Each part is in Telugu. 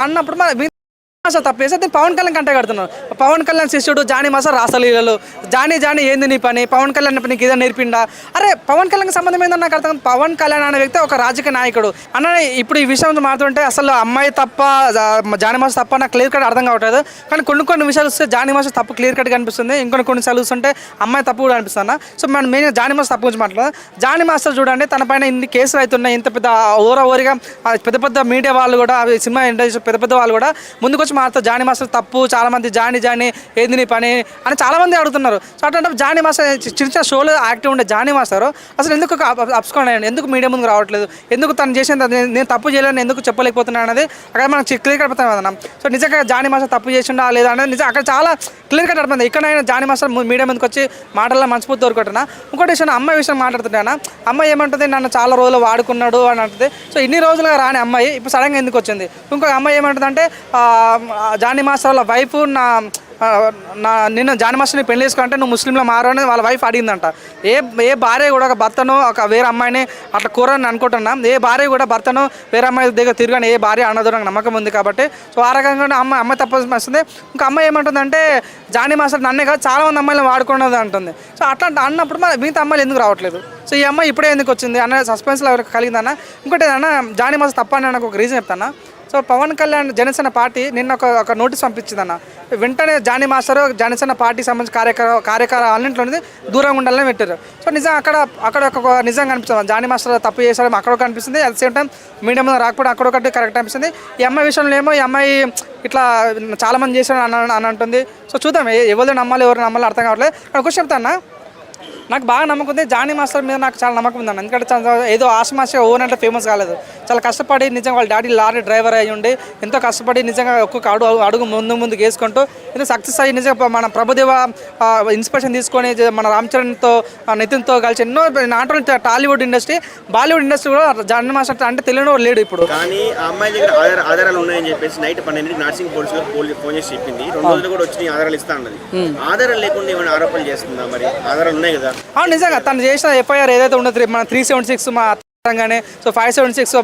అన్నప్పుడు మన అసలు తప్పేసి నేను పవన్ కళ్యాణ్ కంటే కడుతున్నాను పవన్ కళ్యాణ్ శిష్యుడు జానీ మాస్టర్ రాసలీలలు. జానీ జానీ ఏంది నీ పని? పవన్ కళ్యాణ్ నీకు ఇదే నేర్పిండా? అరే పవన్ కళ్యాణ్ సంబంధం ఏందన్న నాకు అర్థం పవన్ కళ్యాణ్ అనే వ్యక్తి ఒక రాజకీయ నాయకుడు. అన్న ఇప్పుడు ఈ విషయం మాట్లాడుతుంటే అసలు అమ్మాయి తప్ప జానీ మాస తప్ప నాకు క్లియర్ కట్ అర్థం కావట్లేదు. కానీ కొన్ని కొన్ని విషయాలు వస్తే జానీ మాస తప్పు క్లియర్ కట్ కనిపిస్తుంది ఇంకొన్ని కొన్ని విషయాలు చూస్తుంటే అమ్మాయి తప్పు కూడా అనిపిస్తున్నా సో మనం మెయిన్ జానీ మాస్టర్ తప్పు గురించి మాట్లాడదాం. జానీ మాస్టర్ చూడండి తన పైన ఇన్ని కేసులు అవుతున్నాయి. ఇంత పెద్ద ఓర ఓరిగా పెద్ద పెద్ద మీడియా వాళ్ళు కూడా అవి సినిమా ఇండస్ట్రీ పెద్ద పెద్ద వాళ్ళు కూడా ముందుకొచ్చి మాస్టర్ జానీ మాస్టర్ తప్పు చాలా మంది జానీ జానీ ఏంది నీ పని అని చాలా మంది అడుగుతున్నారు. సో అట్లాంటి జానీ మాస్టర్ చిన్న చిన్న షోలో యాక్టివ్ ఉండే జానీ మాస్టర్ అసలు ఎందుకు అప్స్కోండి ఎందుకు మీడియా ముందుకు రావట్లేదు? ఎందుకు తను చేసిన నేను తప్పు చేయలేను ఎందుకు చెప్పలేకపోతున్నాను అనేది అక్కడ మనం క్లియర్ కట్ కదా సో నిజంగా జానీ మాస్టర్ తప్పు చేసిండా లేదా అనేది నిజంగా అక్కడ చాలా క్లియర్ కట్ అర్థమైంది ఇక్కడైనా జానీ మాస్టర్ మీడియా ముందుకు వచ్చి మాటల్లో మనస్ఫూర్తి దొరకట్టున్నా ఇంకోటి విషయం అమ్మాయి విషయం మాట్లాడుతున్నాను అమ్మాయి ఏమంటుంది? నన్ను చాలా రోజులు వాడుకున్నాడు అని అంటుంది. సో ఇన్ని రోజులుగా రాని అమ్మాయి ఇప్పుడు సడన్గా ఎందుకు వచ్చింది? ఇంకొక అమ్మాయి ఏమంటుంది అంటే జానీ మాస్టర్ వాళ్ళ వైఫ్ నా నా నిన్న జానీ మాస్టర్ని పెళ్ళి చేసుకుంటే నువ్వు ముస్లింలో మారు అని వాళ్ళ వైఫ్ అడిగిందంట. ఏ ఏ భార్య కూడా ఒక భర్తను ఒక వేరే అమ్మాయిని అట్లా కూరని అనుకుంటున్నా. ఏ భార్య కూడా భర్తను వేరే అమ్మాయి దగ్గర తిరగని ఏ భార్య అన్నదో నాకు నమ్మకం ఉంది కాబట్టి. సో ఆ రకంగా అమ్మాయి అమ్మాయి తప్ప వస్తుంది ఇంకా అమ్మాయి ఏమంటుందంటే జానీ మాస్టర్ నన్నే కాదు చాలామంది అమ్మాయిలు వాడుకున్నది అంటుంది. సో అట్లా అన్నప్పుడు మన మిగతా అమ్మాయిలు ఎందుకు రావట్లేదు? సో ఈ అమ్మాయి ఇప్పుడే ఎందుకు వచ్చింది? అన్న సస్పెన్స్లో ఎవరికి కలిగిందన్న? ఇంకోటి ఏదన్నా జానీ మాస్టర్ తప్ప అని నాకు ఒక రీజన్ చెప్తాను? సో పవన్ కళ్యాణ్ జనసేన పార్టీ నిన్న ఒక ఒక నోటీస్ పంపించిందన్న. వెంటనే జానీ మాస్టర్ జనసేన పార్టీ సంబంధించిన కార్యకర కార్యక్రమాలన్నింటిలోనే దూరంగా ఉండాలని పెట్టారు. సో నిజం అక్కడ అక్కడ ఒక నిజంగా అనిపిస్తుంది. జానీ మాస్టర్ తప్పు చేశారు అక్కడ ఒక అనిపిస్తుంది. అట్ సేమ్ టైం మీడియా రాకపోవడం అక్కడ ఒకటి కరెక్ట్ అనిపిస్తుంది. ఈ అమ్మాయి విషయంలో ఏమో ఈ అమ్మాయి ఇట్లా చాలా మంది చేశారు అని అని అంటుంది సో చూద్దాం ఎవరు నమ్మాలి ఎవరు నమ్మాలి అర్థం కావట్లేదు. ఒక క్వశ్చన్ చెప్తాను? నాకు బాగా నమ్మకం ఉంది. జానీ మాస్టర్ మీద నాకు చాలా నమ్మకం ఉందండి ఎందుకంటే చాలా ఏదో ఆశమాష ఓన్ అంటే ఫేమస్ కాలేదు. చాలా కష్టపడి నిజంగా వాళ్ళ డాడీ లారీ డ్రైవర్ అయ్యి ఉండి ఎంతో కష్టపడి నిజంగా ఒక్కొక్క అడుగు అడుగు ముందు ముందుకు వేసుకుంటూ సక్సెస్ అయ్యి నిజంగా మన ప్రభుదేవ ఇన్స్పిరేషన్ తీసుకొని మన రామ్ చరణ్తో నితిన్తో కలిసి ఎన్నో not only Tollywood industry Bollywood industry కూడా మాస్టర్ అంటే తెలియని లేడు ఇప్పుడు. కానీ ఆ అమ్మాయి దగ్గర ఆధార ఆధారాలు ఉన్నాయని చెప్పేసి నైట్ పన్నెండింటికి నర్సింగ్ పోలీసులకు పోలీ ఫోన్ చేసి చెప్పింది. రెండు రోజులు కూడా వచ్చి ఆధారాలు ఇస్తా అన్నది. ఆధారాలు లేకుండా ఏమైనా ఆరోపణలు చేస్తుందా మరి? ఆధారాలు ఉన్నాయి కదా? అవును నిజంగా తను చేసిన ఎఫ్ఐఆర్ ఏదైతే ఉండదు మన త్రీ సెవెన్ సిక్స్ మా కానీ సో ఫైవ్ సెవెన్ సిక్స్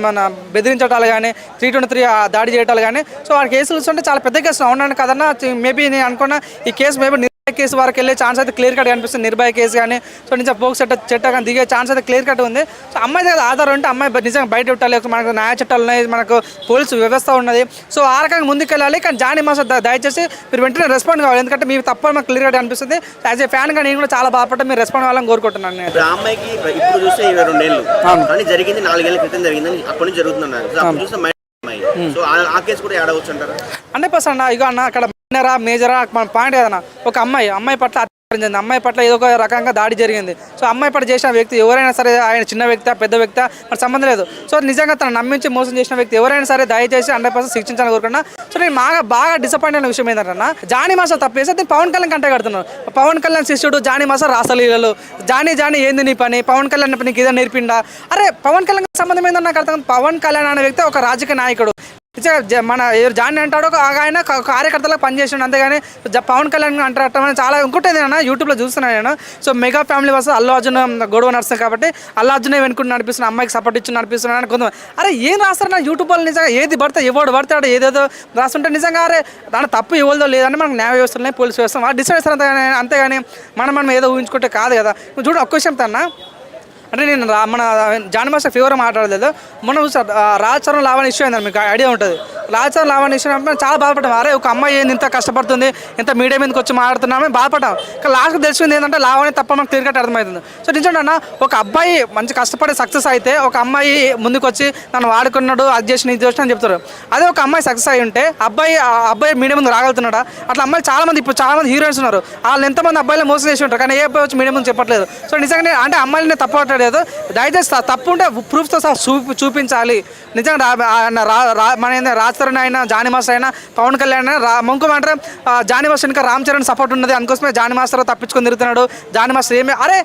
మన బెదిరించటాలు కానీ త్రీ ట్వంటీ త్రీ దాడి చేయటాలు కానీ సో ఆ కేసులు చూస్తుంటే చాలా పెద్ద కేసులు ఉన్నాను కదన్నా మేబీ నేను అనుకున్నా ఈ కేసు మేబీ కేసు వరకు వెళ్ళే ఛాన్స్ అయితే క్లియర్ కట్ కనిపిస్తుంది. నిర్భయ కేసు కానీ సో నిజం పోక్ చట్ట చట్ట కానీ దిగే ఛాన్స్ అయితే క్లియర్ కట్ ఉంది. సో అమ్మాయి దగ్గర ఆధారం ఉంటే అమ్మాయి నిజంగా బయట పెట్టాలి మనకు న్యాయ చట్టాలు ఉన్నాయి మనకు పోలీసు వ్యవస్థ ఉన్నది. సో ఆ రకంగా ముందుకెళ్ళాలి. కానీ జానీ మాస్టర్ ద- దయచేసి మీరు వెంటనే రెస్పాండ్ కావాలి. ఎందుకంటే మీరు తప్ప మాకు క్లియర్ కట్ అనిపిస్తుంది యాజ్ ఏ ఫ్యాన్గా నేను కూడా చాలా బాధపడ్డా మీరు రెస్పాండ్ అవ్వాలని కోరుకుంటున్నాను నేను. అమ్మాయికి ఇప్పుడు చూస్తే ఇరవై రెండేళ్ళు కానీ జరిగింది నాలుగేళ్ళ క్రితం జరిగిందని అప్పటి నుంచి జరుగుతుందన్నారు. సో అప్పుడు చూస్తే అమ్మాయి సో ఆ- ఆ కేసు కూడా ఏడవచ్చు అంటారా? హండ్రెడ్ పర్సెంట్ అన్న ఇక అన్న అక్కడ మైనరా మేజరా మన పాయింట్ కదన్న? ఒక అమ్మాయి అమ్మాయి పట్ల జరిగింది. అమ్మాయి పట్ల ఏదో ఒక రకంగా దాడి జరిగింది. సో అమ్మాయి పట్ల చేసిన వ్యక్తి ఎవరైనా సరే ఆయన చిన్న వ్యక్తి పెద్ద వ్యక్తి మన సంబంధం లేదు. సో నిజంగా తను నమ్మించి మోసం చేసిన వ్యక్తి ఎవరైనా సరే దయచేసి హండ్రెడ్ పర్సెంట్ శిక్షించాలని కోరుకున్నా. సో నేను బాగా బాగా డిసప్పాయింట్ అయిన విషయం ఏంటంటే జానీ మాస్టర్ తప్పేసి నేను పవన్ కళ్యాణ్ కంటే కడుతున్నాను పవన్ కళ్యాణ్ శిష్యుడు జానీ మాస్టర్ రాసలీలలు. జానీ జానీ ఏంది నీ పని? పవన్ కళ్యాణ్ నీకు ఏదో నేర్పిండా? అరే పవన్ కళ్యాణ్ సంబంధం ఏంటో నాకు అర్థం పవన్ కళ్యాణ్ అనే వ్యక్తి ఒక రాజకీయ నాయకుడు. మన ఎవరు జానీ అంటాడో ఒక ఆయన కార్యకర్తలకు పనిచేసిండు. అంతేగాని పవన్ కళ్యాణ్ అంటారట చాలా ఇంకోటి నేను యూట్యూబ్లో చూస్తున్నాను నేను. సో మెగా ఫ్యామిలీ వస్తే అల్లు అర్జున్ గొడవ నడుస్తుంది కాబట్టి అల్లు అర్జునే వెనుకుంటూ నడిపిస్తున్న అమ్మాయికి సపోర్ట్ ఇచ్చి నడిపిస్తున్నాను కొంత అరే ఏం రాస్తారు? నా యూట్యూబ్ వాళ్ళు నిజంగా ఏది పడితే ఎవడు పడతాడు ఏదేదో రాస్తుంటే నిజంగా అరే దాని తప్పు ఎవరిదో లేదని మనకు న్యాయ వ్యవస్థలనే పోలీసు వ్యవస్థ. డిసైడ్ చేస్తారు అంతేగాని అంతేగాని మనం మనం ఏదో ఊహించుకుంటే కాదు కదా. చూడు ఒక్క విషయం తన్నా అంటే నేను మన జాన్ మాస్టర్ ఫీవర్ మాట్లాడలేదు. మొన్న చూసా రాజచరణ్ లావణ్ ఇష్యూ అయిందని మీకు ఐడియా ఉంటుంది. రాజచరణ్ లావణ్ ఇష్యూ అంటే చాలా బాధపడ్డాం. అరే ఒక అమ్మాయి ఏంది ఇంత కష్టపడుతుంది ఇంత మీడియా మీదకి వచ్చి మాట్లాడుతున్నామని బాధపడ్డాం. కానీ లాస్ట్కి తెలిసింది ఏంటంటే లావణి తప్ప మనకు క్లియర్ కట్ అర్థమవుతుంది. సో నిజంగా అన్న ఒక అబ్బాయి మంచి కష్టపడి సక్సెస్ అయితే ఒక అమ్మాయి ముందుకు వచ్చి నన్ను వాడుకున్నాడు అది చేసిన ఇది చేసిన అని చెప్తారు. అదే ఒక అమ్మాయి సక్సెస్ అయి ఉంటే అబ్బాయి ఆ అబ్బాయి మీడియా ముందు రాగలుగుతున్నాడా? అట్లా అమ్మాయి చాలా మంది ఇప్పుడు చాలా మంది హీరోయిన్స్ ఉన్నారు. వాళ్ళు ఎంతమంది అబ్బాయిలు మోసం చేసి ఉంటారు? కానీ ఏ అబ్బాయి వచ్చి మీడియా ముందు చెప్పట్లేదు. సో నిజంగా నేను- అంటే అమ్మాయిని నేను పట్టలేదు దయచేసి తప్పు ఉంటే ప్రూఫ్తో సహా చూపి చూపించాలి. నిజంగా ఆయన మన ఏంది అయినా జానీ మాస్టర్ అయినా పవన్ కళ్యాణ్ అయినా ముంకు మాట జానీ మాస్టర్ ఇంకా రామ్ చరణ్ సపోర్ట్ ఉన్నది. అందుకోసమే జానీ మాస్టర్ తప్పించుకొని తిరుగుతున్నాడు. జానీ మాస్టర్ ఏమి అరే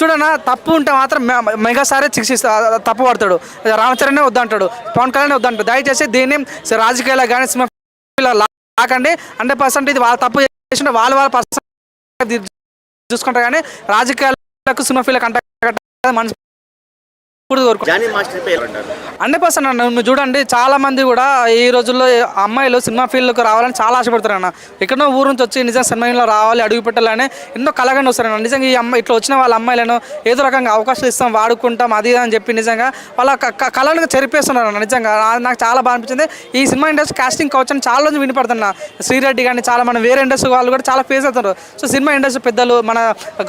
చూడన్నా తప్పు ఉంటే మాత్రం మెగాసారే శిక్షిస్తా తప్పు పడతాడు. రామచరణే వద్దంటాడు. పవన్ కళ్యాణ్ వద్దంటాడు. దయచేసి దీన్ని రాజకీయాలు కానీ సినిమా ఇలా లాకండి హండ్రెడ్ పర్సెంట్ ఇది వాళ్ళ తప్పు చేసిన వాళ్ళ వాళ్ళ పర్సెంట్ చూసుకుంటారు కానీ రాజకీయాలకు సినిమా ఫీల్ కంట মানুষ మనస్ఫూర్తి కోరుకుంటున్నాను జానీ మాస్టర్ పేరు అంటారు. హండ్రెడ్ పర్సెంట్ అన్న మీరు చూడండి చాలా మంది కూడా ఈ రోజుల్లో అమ్మాయిలు సినిమా ఫీల్డ్కి రావాలని చాలా ఆశపడతారు అన్న. ఎక్కడో ఊరు నుంచి వచ్చి నిజంగా సినిమా ఫీల్డ్లో రావాలి అడుగు పెట్టాలని ఎన్నో కలగానే వస్తారన్న నిజంగా ఈ అమ్మాయి ఇట్లా వచ్చిన వాళ్ళ అమ్మాయిలను ఏదో రకంగా అవకాశాలు ఇస్తాం వాడుకుంటాం అది అని చెప్పి నిజంగా వాళ్ళ కళను చెరిపేస్తున్నారు అన్న. నిజంగా నాకు చాలా బాగా అనిపించింది. ఈ సినిమా ఇండస్ట్రీ కాస్టింగ్ కౌచ్ అని చాలా రోజు వినపడుతున్నా. శ్రీరెడ్డి కానీ చాలా మన వేరే ఇండస్ట్రీ వాళ్ళు కూడా చాలా ఫేస్ అవుతున్నారు. సో సినిమా ఇండస్ట్రీ పెద్దలు మన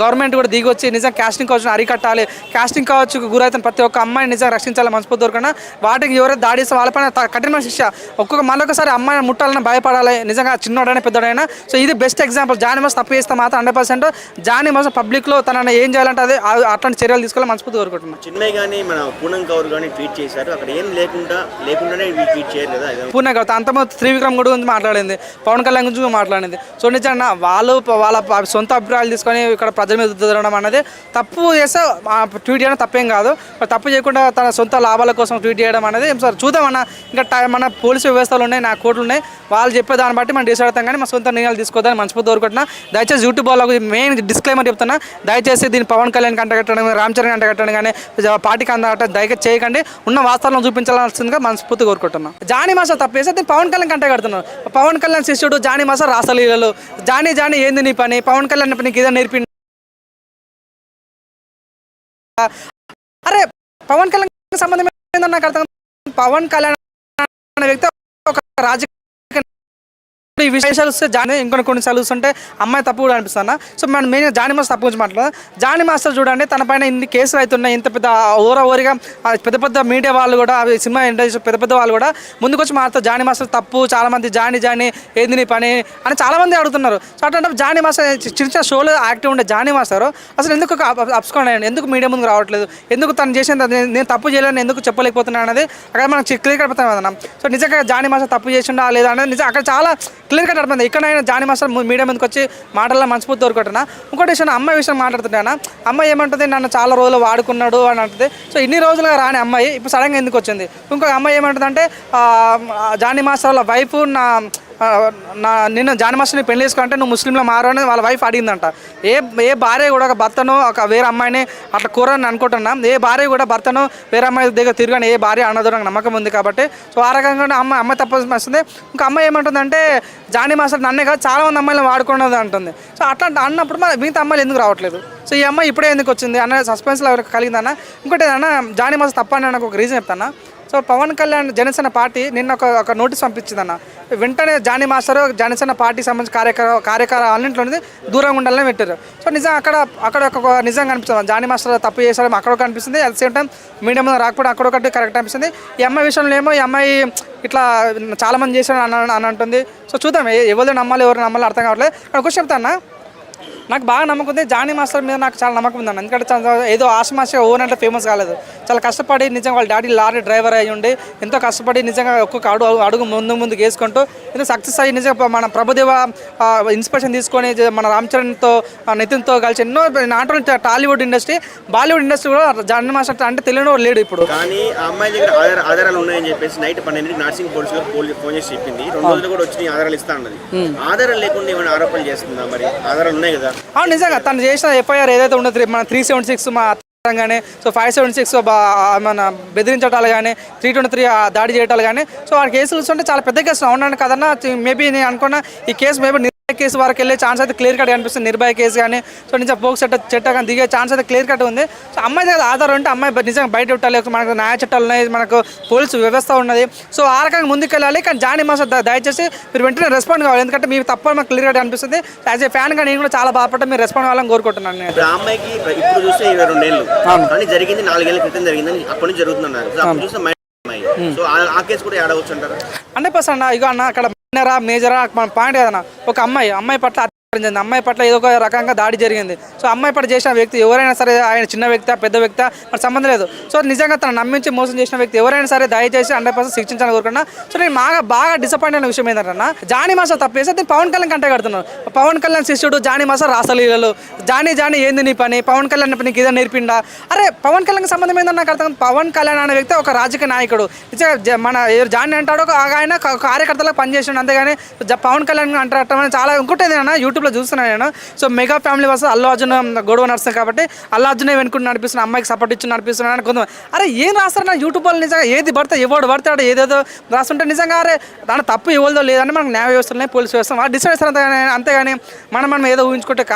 గవర్నమెంట్ కూడా దిగి వచ్చి నిజంగా కాస్టింగ్ కౌచ్ అరికట్టాలి. కాస్టింగ్ కౌచ్ గురైతున్న ప్రతి ఒక్క అమ్మాయిని నిజంగా రక్షించాలి మనస్ఫూర్తి దొరకకుండా వాటికి ఎవరైతే దాడి చేస్తే వాళ్ళపైన కఠినమైన శిక్ష. ఒక్కొక్క మళ్ళొకసారి అమ్మాయిని ముట్టాలని భయపడాలి. నిజంగా చిన్నోడైనా పెద్దోడైనా. సో ఇది బెస్ట్ ఎగ్జాంపుల్ జానీ మాస్ తప్పు చేస్తే మాత్రం హండ్రెడ్ పర్సెంట్ జానీ మాస్ పబ్లిక్లో తనని ఏం చేయాలంటే అదే అట్లాంటి చర్యలు తీసుకోవాలి మనస్ఫూర్తి కోరుకుంటున్నాను చిన్మయ్ కానీ మన పూనం కౌర్ కానీ ట్వీట్ చేశారు. అక్కడ ఏం లేకుండా లేకుండానే ట్వీట్ చేయరు కదా ఇదే పూర్ణ కాదు అంతమంది త్రివిక్రమ్ కూడా గురించి మాట్లాడింది. పవన్ కళ్యాణ్ గురించి మాట్లాడింది. సో నిజంగా వాళ్ళు వాళ్ళ సొంత అభిప్రాయాలు తీసుకొని ఇక్కడ ప్రజల మీద అనేది తప్పు చేస్తే ట్వీట్ చేయడం తప్పేం కాదు. తప్పు చేయకుండా తన సొంత లాభాల కోసం ట్వీట్ చేయడం అనేది సార్ చూద్దామన్న. ఇంకా మన పోలీసు వ్యవస్థలు ఉన్నాయి నా కోర్టులు ఉన్నాయి వాళ్ళు చెప్పే దాన్ని బట్టి మనం డిసైడ్ అవుతాం కానీ మా సొంత నిర్ణయాలు తీసుకోవద్దని మనస్ఫూర్తి కోరుకుంటున్నా. దయచేసి యూట్యూబ్ వాళ్ళకు మెయిన్ డిస్క్లైమర్ చెప్తున్నా. దయచేసి దీన్ని పవన్ కళ్యాణ్ కంటగట్టడం రామ్ చరణ్ కంటగట్టడం కానీ పార్టీకి అందట దయచేసి చేయకండి. ఉన్న వాస్తవాలను చూపించాల్సిందిగా మనస్ఫూర్తి కోరుకుంటున్నాం. జానీ మాస తప్పేసి దీన్ని పవన్ కళ్యాణ్ కంటగడుతున్నాను పవన్ కళ్యాణ్ శిష్యుడు జానీ మాస రాసలీలలు. జానీ జానీ ఏంది నీ పని? పవన్ కళ్యాణ్ నీకు ఇదే నేర్పి పవన్ కళ్యాణ్ సంబంధం ఏందని నాకు అర్థం పవన్ కళ్యాణ్ అనే వ్యక్తి ఒక రాజకీయ ఈ విశేషాలు వస్తే జానీ ఇంకొన్ని కొన్ని చూస్తుంటే అమ్మాయి తప్పు కూడా అనిపిస్తున్నా సో మనం మెయిన్ జానీ మాస్టర్ తప్పు గురించి మాట్లాడదాం. జానీ మాస్టర్ చూడండి తన పైన ఇన్ని కేసులు అవుతున్నాయి ఇంత పెద్ద ఓర ఓరిగా పెద్ద పెద్ద మీడియా వాళ్ళు కూడా అవి సినిమా ఇండస్ట్రీ పెద్ద పెద్ద వాళ్ళు కూడా ముందుకొచ్చి మాట్లాడుతూ జానీ మాస్టర్ తప్పు చాలామంది జానీ జానీ ఏంది నీ పని అని చాలామంది అడుగుతున్నారు. సో అట్లాంటి జానీ మాస్టర్ చిన్న చిన్న షోలో యాక్టివ్ ఉండే జానీ మాస్టర్ అసలు ఎందుకు అప్స్కోండ్ అయ్యాడు? ఎందుకు మీడియా ముందుకు రావట్లేదు? ఎందుకు తను చేసిన నేను తప్పు చేయలేని ఎందుకు చెప్పలేకపోతున్నాను అనేది అక్కడ మనం క్లియర్ కట్ కదా సో నిజంగా జానీ మాస్టర్ తప్పు చేసిండా లేదా అనేది నిజం. అక్కడ చాలా క్లియర్ కట్ అర్థమైంది. అయినా జానీ మాస్టర్ మీడియా ముందుకు వచ్చి మాటల్లో మనస్ఫూర్తి దొరకటనా ఇంకోటి విషయం అమ్మాయి విషయం మాట్లాడుతున్నాను అమ్మాయి ఏమంటుంది నన్ను చాలా రోజులు వాడుకున్నాడు అని అంటుంది. సో ఇన్ని రోజులుగా రాని అమ్మాయి ఇప్పుడు సడన్గా ఎందుకు వచ్చింది? ఇంకొక అమ్మాయి ఏమంటుంది అంటే జాని మాస్టర్ వాళ్ళ వైఫ్ నా నా నిన్న జానీ మాస్టర్ని పెళ్ళి చేసుకుంటే నువ్వు ముస్లింలో మారు అని వాళ్ళ వైఫ్ అడిగిందంట. ఏ ఏ భార్య కూడా ఒక భర్తను ఒక వేరే అమ్మాయిని అట్లా కూరని అనుకుంటున్నాం? ఏ భార్య కూడా భర్తను వేరే అమ్మాయి దగ్గర తిరగని ఏ భార్య అన్నదో నాకు నమ్మకం ఉంది కాబట్టి సో ఆ రకంగా అమ్మ అమ్మాయి తప్ప వస్తుంది ఇంకా అమ్మాయి ఏమంటుందంటే జానీ మాస్టర్ నన్నే కాదు చాలా మంది అమ్మాయిలు వాడుకున్నది అంటుంది. సో అట్లా అన్నప్పుడు మన మిగతా అమ్మాయిలు ఎందుకు రావట్లేదు? సో ఈ అమ్మాయి ఇప్పుడే ఎందుకు వచ్చింది? అన్న సస్పెన్స్లో కలిగిందన్న? ఇంకోటి అన్న జానీ మాస్టర్ తప్ప అని నాకు ఒక రీజన్ చెప్తాను? సో పవన్ కళ్యాణ్ జనసేన పార్టీ నిన్న ఒక ఒక నోటీస్ పంపించిందన్న. వెంటనే జానీ మాస్టర్ జనసేన పార్టీ సంబంధించిన కార్యక్ర కార్యక్రమాలన్నింటిలో దూరంగా ఉండాలని పెట్టారు. సో నిజం అక్కడ అక్కడ ఒక నిజంగా అనిపిస్తుంది. జానీ మాస్టర్ తప్పు చేశారు అక్కడ ఒక అనిపిస్తుంది అట్ సేమ్ టైం మీడియా మీద రాకపోవడం అక్కడ ఒకటి కరెక్ట్ అనిపిస్తుంది. ఈ అమ్మాయి విషయంలో ఏమో ఈ అమ్మాయి ఇట్లా చాలామంది చేశారు అని అని అంటుంది. సో చూద్దాం ఎవరు నమ్మాలి ఎవరు నమ్మాలి అర్థం కావట్లేదు. అక్కడ క్వశ్చన్ చెప్తాను నాకు బాగా నమ్మకం ఉంది. జానీ మాస్టర్ మీద నాకు చాలా నమ్మకం ఉందన్న. ఎందుకంటే చాలా ఏదో ఆశమాషగా ఓన్ అంటే ఫేమస్ కాలేదు. చాలా కష్టపడి నిజంగా వాళ్ళ డాడీ లారీ డ్రైవర్ అయ్యి ఉండి ఎంతో కష్టపడి నిజంగా ఒక్కొక్క అడుగు అడుగు ముందు ముందు వేసుకుంటూ ఎంతో సక్సెస్ అయ్యి నిజంగా మన ప్రభుదేవ ఇన్స్పిరేషన్ తీసుకొని మన రామ్ చరణ్తో నితిన్తో కలిసి ఎన్నో not only Tollywood industry Bollywood industry కూడా జానీ మాస్టర్ అంటే తెలియని లేడు ఇప్పుడు. కానీ అమ్మాయి దగ్గర ఆధార ఆధారాలు ఉన్నాయని చెప్పేసి నైట్ నర్సింగ్ పోలీసులు పోలీ- ఫోన్ చేసి చెప్పింది. రెండు రోజులు కూడా వచ్చి ఆధారాలు ఇస్తా అన్నది. ఆధారాలు లేకుండా ఏమైనా ఆరోపణలు చేస్తుందా మరి? ఆధారాలు ఉన్నాయి కదా. అవును నిజంగా తను చేసిన ఎఫ్ఐఆర్ ఏదైతే ఉండదు మన త్రీ సెవెంటీ సిక్స్ మా కానీ సో ఫైవ్ సెవెన్ సిక్స్ మన బెదిరించటాలు కానీ త్రీ ట్వంటీ త్రీ దాడి చేయటాలు కానీ సో ఆ కేసులు చూస్తుంటే చాలా పెద్ద కేసు. అవునండి కదన్నా మేబీ నేను అనుకున్నా ఈ కేసు మేబీ కేసు వరకు వెళ్ళే ఛాన్స్ అయితే క్లియర్ కట్ కనిపిస్తుంది. నిర్భయ కేసు కానీ సో నిజం పోక్ చట్ట చట్ట కానీ దిగే ఛాన్స్ అయితే క్లియర్ కట్ ఉంది. సో అమ్మాయి దగ్గర ఆధారం ఉంటే అమ్మాయి నిజంగా బయట పెట్టాలి మనకు న్యాయ చట్టాలు ఉన్నాయి మనకు పోలీసు వ్యవస్థ ఉన్నది. సో ఆ రకంగా ముందుకెళ్ళాలి. కానీ జానీ మాస్టర్ ద- దయచేసి మీరు వెంటనే రెస్పాండ్ కావాలి. ఎందుకంటే మీ తప్ప మాకు క్లియర్ కట్ అనిపిస్తుంది యాజ్ ఏ ఫ్యాన్గా నేను కూడా చాలా బాధపడ్డా మీరు రెస్పాండ్ కావాలని కోరుకుంటున్నాను నేను. అమ్మాయికి ఇప్పుడు చూస్తే ఇరవై రెండేళ్ళు కానీ జరిగింది నాలుగేళ్ళ క్రితం జరిగిందని అప్పటి నుంచి సో ఆ- కేసు కూడా అంటారా? హండ్రెడ్ పర్సెంట్ అన్న ఇగో అన్న అక్కడ రా మేజరా? మన పాయింట్ కదన్నా. ఒక అమ్మాయి అమ్మాయి పట్ల అమ్మాయి పట్ల ఏదో ఒక రకంగా దాడి జరిగింది. సో అమ్మాయి పట్ల చేసిన వ్యక్తి ఎవరైనా సరే ఆయన చిన్న వ్యక్తి పెద్ద వ్యక్తి మరి సంబంధం లేదు. సో నిజంగా తను నమ్మించి మోసం చేసిన వ్యక్తి ఎవరైనా సరే దయచేసి హండ్రెడ్ పర్సెంట్ శిక్షించాలని కోరుకున్నా. సో నేను బాగా బాగా డిసప్పాయింట్ అయిన విషయం ఏంటంటే జానీ మాస్టర్ తప్పేసి దీన్ని పవన్ కళ్యాణ్ కంటే కడుతున్నాను పవన్ కళ్యాణ్ శిష్యుడు జానీ మాస్టర్ రాసలీలలు జానీ జానీ ఏంది నీ పని? పవన్ కళ్యాణ్ నీకు ఏదో నేర్పిండా? అరే పవన్ కళ్యాణ్ సంబంధం ఏందని నాకు అర్థం పవన్ కళ్యాణ్ అనే వ్యక్తి ఒక రాజకీయ నాయకుడు. జ- మన జానీ అంటాడో ఆయన కార్యకర్తలకు పనిచేసిండు. అంతేగాని పవన్ కళ్యాణ్ అంటారని చాలా ఇంకోటి ఏంటన్నా యూట్యూబ్ యూట్యూబ్లో చూస్తున్నాను నేను. సో మెగా ఫ్యామిలీ వస్తే అల్లు అర్జున్ గొడవ నడుస్తుంది కాబట్టి అల్లు అర్జునే వెనుకుని నడిపిస్తున్న అమ్మాయికి సపోర్ట్ ఇచ్చి నడిపిస్తున్నాను అని కొంత అరే ఏం రాస్తారు నా యూట్యూబ్ వాళ్ళు నిజంగా? ఏది పడితే ఎవడు పడతాడు? ఏదేదో రాస్తుంటే నిజంగా అరే దాని తప్పు ఇవ్వదో లేదని మనకు న్యాయ వ్యవస్థలనే పోలీస్ వ్యవస్థ డిసైడ్ చేస్తారు అంతేగాని అంతేగాని మనం మనం ఏదో ఊహించుకుంటే కాదు.